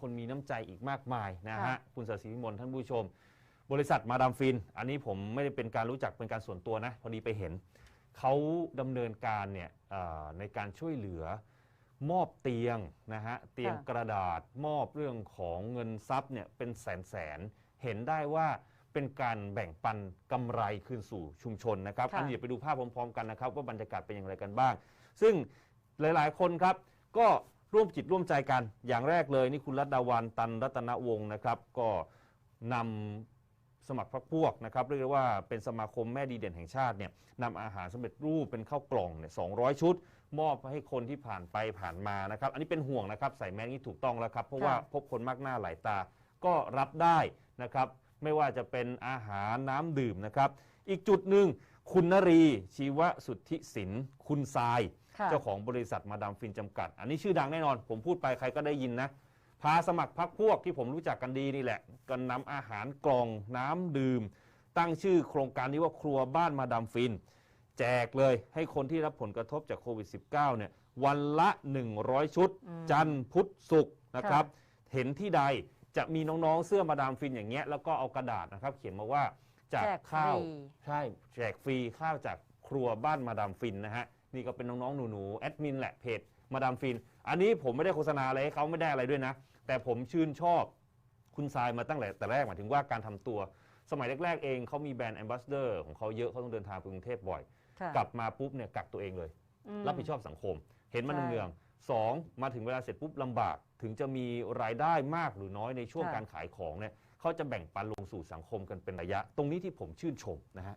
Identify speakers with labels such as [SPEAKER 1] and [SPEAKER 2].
[SPEAKER 1] คนมีน้ำใจอีกมากมายนะฮะ
[SPEAKER 2] ค่ะ
[SPEAKER 1] คุณสศิวิมลท่านผู้ชม บริษัทมาดามฟิน อันนี้ผมไม่ได้เป็นการรู้จักเป็นการส่วนตัวนะ พอดีไปเห็น เขาดำเนินการเนี่ยเอ่อในการช่วยเหลือมอบเตียงนะฮะเตียง
[SPEAKER 2] ค่ะ
[SPEAKER 1] กระดาษมอบเรื่องของเงินทรัพย์เนี่ยเป็นแสนแสนๆเห็นได้ว่าเป็นการแบ่งปันกำไรคืนสู่ชุมชนนะครับ
[SPEAKER 2] ค่ะ
[SPEAKER 1] อันนี้เดี๋ยวไปดูภาพพร้อมๆกันนะครับว่าบรรยากาศเป็นอย่างไรกันบ้าง ซึ่งหลายๆคนครับก็ ร่วมจิตร่วมใจกัน อย่างแรกเลยนี่คุณรัตดาวันตันรัตนวงศ์นะครับ ก็นำสมัครพรรคพวกนะครับเรียกได้ว่าเป็นสมาคมแม่ดีเด่นแห่งชาติเนี่ยนำอาหารสำเร็จรูปเป็นข้าวกล่องเนี่ย200ชุด มอบให้คนที่ผ่านไปผ่านมานะครับ อันนี้เป็นห่วงนะครับใส่แมสนี่ถูกต้องแล้วครับ เพราะว่า
[SPEAKER 2] ค่ะ
[SPEAKER 1] พบคนมากหน้าหลายตาก็รับได้นะครับ ไม่ว่าจะเป็นอาหารน้ำดื่มนะครับ อีกจุดหนึ่งคุณนรีชีวสุทธิสินคุณทราย
[SPEAKER 2] ค่ะ
[SPEAKER 1] เจ้าของบริษัทมาดามฟินจำกัด อันนี้ชื่อดังแน่นอน ผมพูดไปใครก็ได้ยินนะ พาสมัครพักพวกที่ผมรู้จักกันดีนี่แหละก็นำอาหารกล่องน้ำดื่ม ตั้งชื่อโครงการนี้ว่าครัวบ้านมาดามฟิน แจกเลยให้คนที่รับผลกระทบจากโควิด -19 เนี่ยวันละ 100 ชุด
[SPEAKER 2] อืม
[SPEAKER 1] จันทร์พุธศุกร์นะครับ
[SPEAKER 2] ค่
[SPEAKER 1] เห็นที่ใดจะมีน้องๆเสื้อมาดามฟินอย่างเงี้ยแล้วก็เอากระดาษนะครับ เขียนมาว่าจาก
[SPEAKER 2] แจก
[SPEAKER 1] ข้าว
[SPEAKER 2] ฟรี
[SPEAKER 1] ใช่แจกฟรีข้าวจากครัวบ้านมาดามฟินนะฮะ นี่ก็เป็นน้องๆหนูๆแอดมินแหละเพจมาดามฟิน อันนี้ผมไม่ได้โฆษณาอะไรให้เขาไม่ได้อะไรด้วยนะ แต่ผมชื่นชอบคุณทรายมาตั้งแต่แต่แรกหมายถึงว่าการทำตัว สมัยแรกๆเองเขามีแบรนด์แอมบาสเดอร์ของเขาเยอะเขาต้องเดินทางไปกรุงเทพบ่อย
[SPEAKER 2] ค่ะ
[SPEAKER 1] กลับมาปุ๊บเนี่ยกักตัวเองเลย
[SPEAKER 2] ม
[SPEAKER 1] รับผิดชอบสังคม เห็นมัน
[SPEAKER 2] ใช่
[SPEAKER 1] เนืองๆสองมาถึงเวลาเสร็จปุ๊บลำบากถึงจะมีรายได้มากหรือน้อยในช่วง
[SPEAKER 2] ค่ะ
[SPEAKER 1] การขายของเนี่ยเขาจะแบ่งปันลงสู่สังคมกันเป็นระยะ ตรงนี้ที่ผมชื่นชมนะฮะ